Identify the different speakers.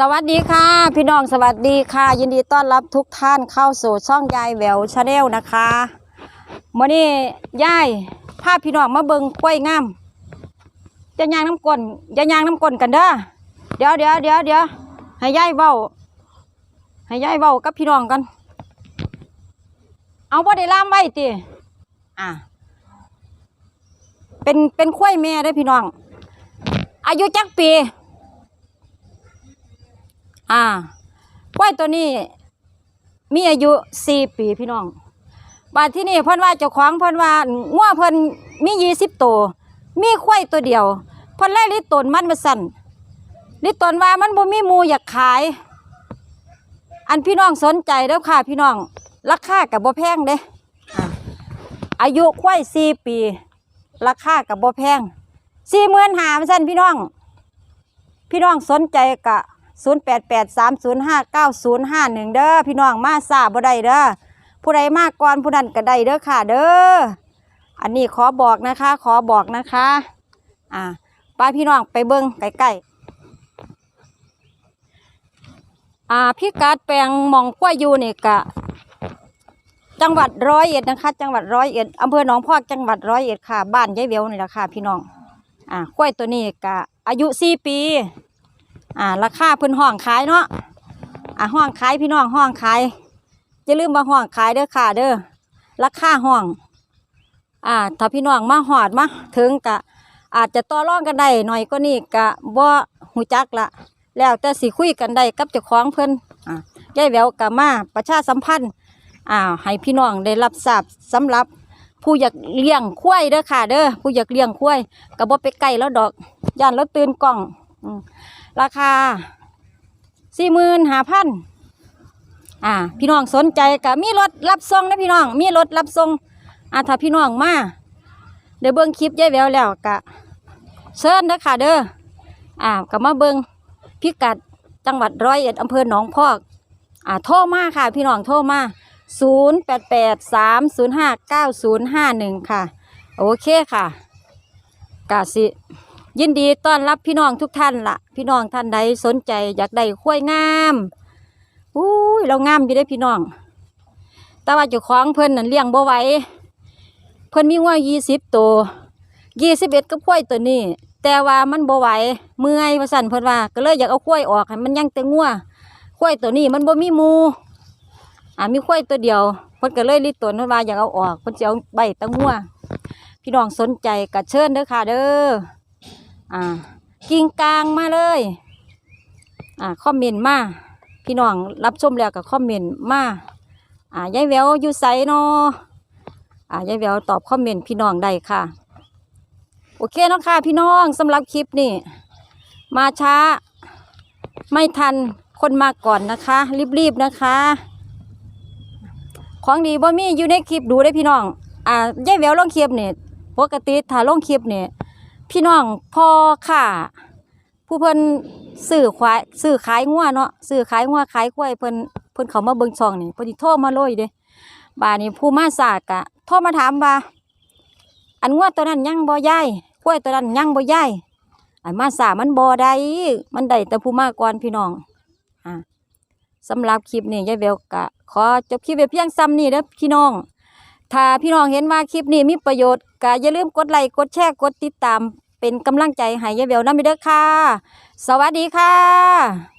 Speaker 1: สวัสดีค่ะ พี่น้องสวัสดีค่ะ ยินดีต้อนรับทุกท่านเข้าสู่ช่องยายแววชาแนลนะคะมื่อนี้ยายพาพี่น้องมาเบิงกล้วยงามจะยางน้ำก้นจะยางน้ำก้นกันเด้อเดี๋ยวเดี๋ยวเดี๋ยวเดี๋ยวให้ยายเว้าให้ยายเว้ากับพี่น้องกัน เอาบ่ได้ล่ามไว้ติอะเป็นเป็นกล้วยแม่ได้พี่น้อง อายุจักปี อ่ากล้วยตัวนี้ มีอายุสี่ปีพี่น้องบาดที่นี่เพิ่นว่าเจ้าของเพิ่นว่างัวเพิ่นมียี่สิบตัวมีควายตัวเดียวเพิ่นไล่ลิตนมันมาสั่นลิตนว่ามันบ่มีมูอยากขาย อันพี่น้องสนใจเด้อค่ะพี่น้องราคากับบ่แพงเด้ออายุควายสี่ปี ราคากับบ่แพงสี่หมื่นหาสั่นพี่น้อง พี่น้องสนใจกะ 0 8 8 3 0 5 9 0 5 1 เด้อพี่น้องมาทราบบ่ได้เด้อผู้ใดมาก่อนผู้นั้นก็ได้เด้อค่ะ เด้ออันนี้ขอบอกนะคะ ขอบอกนะคะ อ่าป้าพี่น้องไปเบิ้งใกล้ๆอ่าพี่กาดแปลงมองกล้วยอยู่นี่กะจังหวัดร้อยเอ็ดนะคะ จังหวัดร้อยเอ็ดอำเภอหนองพอกจังหวัดร้อยเอ็ดค่ะ บ้านยายเววนี่แหละค่ะ พี่น้องอ่ากล้วยตัวนี้กะอายุสี่ปี อ่าราคาเพิ่นห้องขายเนาะอ่าห้องขายพี่น้องห้องขายอย่าลืมมาห้องขายเด้อค่ะเด้อราคาห้อง อ่า ถ้าพี่น้องมาหอดมาถึงกะ อาจจะต่อรองกันได้หน่อยก็นี่กะบ่หูจักละแล้วแต่สิคุยกันได้กับเจ้าของเพิ่นอ่ายายแววกะมาประชาสัมพันธ์อ่าให้พี่น้องได้รับทราบสำหรับผู้อยากเลี้ยงควายเด้อค่ะเด้อผู้อยากเลี้ยงควายก็บ่ไปไกลแล้วดอกย่านแล้วตื่นกล้องอืม ราคาสี่หมื่นห้าพันอ่า พี่น้องสนใจก็มีรถรับส่งนะพี่น้อง มีรถรับส่งอ่าถ้าพี่น้องมาเดี๋ยวเบิ้งคลิปยายแววแล้วกะเชิญเด้อค่ะเด้ออ่าก็มาเบิ้งพิกัดจังหวัดร้อยเอ็ดอำเภอหนองพอกอ่าโทรมาค่ะ พี่น้องโทรมาศูนย์แปดแปดสามศูนย์ห้าเก้าศูนย์ห้าหนึ่งค่ะ โอเคค่ะ กาสิ ยินดีต้อนรับพี่น้องทุกท่านละ่ะ พี่น้องท่านใดสนใจอยากได้ข้วยงามอุ้ยเรางามอยู่ได้พี่น้อง แต่ว่าเจ้าของเพิ่นนั่นเลี้ยงบ่ไหวเพิ่นมีวัวยี่สิบตัวยี่สิบเอ็ดกับข้วยตัวนี้ แต่ว่ามันบ่ไหวเมื่อยว่าสั่นเพิ่นว่า ก็เลยอยากเอาข้วยออกให้มันยังแต่งัวข้วยตัวนี้มันบ่มีมูอ่ามีข้วยตัวเดียวเพิ่นก็เลยรีตนเพิ่นว่าอยากเอาออกเพิ่นจะเอาใบตะงัวพี่น้องสนใจก็เชิญเด้อค่ะเด้อ อ่า กิ่งกลางมาเลย อ่าคอมเมนต์มาพี่น้องรับชมแล้วก็คอมเมนต์มาอ่ายายแววอยู่ไสเนาะอ่ายายแววตอบคอมเมนต์พี่น้องได้ค่ะ โอเคเนาะค่ะ พี่น้องสำหรับคลิปนี้มาช้า ไม่ทันคนมาก่อนนะคะ รีบๆนะคะ ของดีบ่มีอยู่ในคลิปดูได้พี่น้อง อ่ายายแววลงคลิปเนี่ยปกติถ้าลงคลิปเนี่ย พี่น้องพ่อค่ะ ผู้เพิ่นซื้อควายซื้อขายงัวเนาะซื้อขายงัวขายควยเพิ่นเพิ่นเขามาเบิ่งช่องนี่เพิ่นสิโทรมาโลยเด้บานี้ผู้มาสากกะโทรมาถามว่า อันงัวตัวนั้นยังบ่ยายควยตัวนั้นยังบ่ยายอันมาสามันบ่ได้มันได้แต่ผู้มาก่อนพี่น้องอ่าสำหรับคลิปนี้ยายเบลกะขอจบคลิปไว้เพียงซ้ำนี้เด้อพี่น้อง ถ้าพี่น้องเห็นว่าคลิปนี้มีประโยชน์ก็อย่าลืมกดไลค์กดแชร์กดติดตาม เป็นกำลังใจให้ยายเบลน้ำมิเด้อค่ะ สวัสดีค่ะ